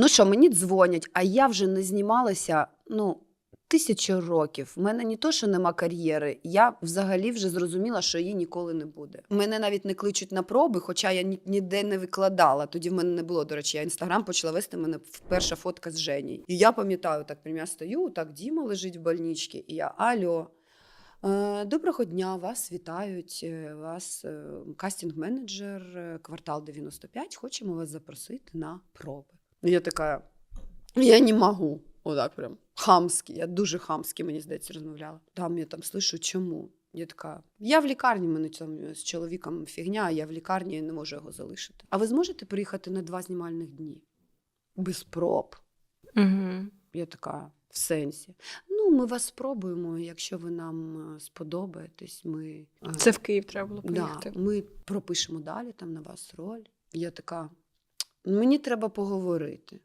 Ну що, мені дзвонять, а я вже не знімалася ну, тисячу років. У мене не то, що нема кар'єри. Я взагалі вже зрозуміла, що її ніколи не буде. Мене навіть не кличуть на проби, хоча я ні- ніде не викладала. Тоді в мене не було, до речі, я інстаграм почала вести мене перша фотка з Женєю. І я пам'ятаю, так прям я стою, так Діма лежить в больничці, і я альо. Е, Доброго дня, вас вітають. е, Вас е, кастинг-менеджер квартал 95. Хочемо вас запросити на проби. Я така, я не можу. Отак прям хамськи. Я дуже хамськи, мені здається, розмовляла. Там я там слышу, чому. Я така, я в лікарні, мене там з чоловіком фігня, а я в лікарні не можу його залишити. А ви зможете приїхати на два знімальних дні? Без проб. Угу. Я така, в сенсі. Ну, ми вас спробуємо, якщо ви нам е, сподобаєтесь, ми, е, Це в Київ треба було да, ми пропишемо далі там на вас роль. Я така, мені треба поговорити.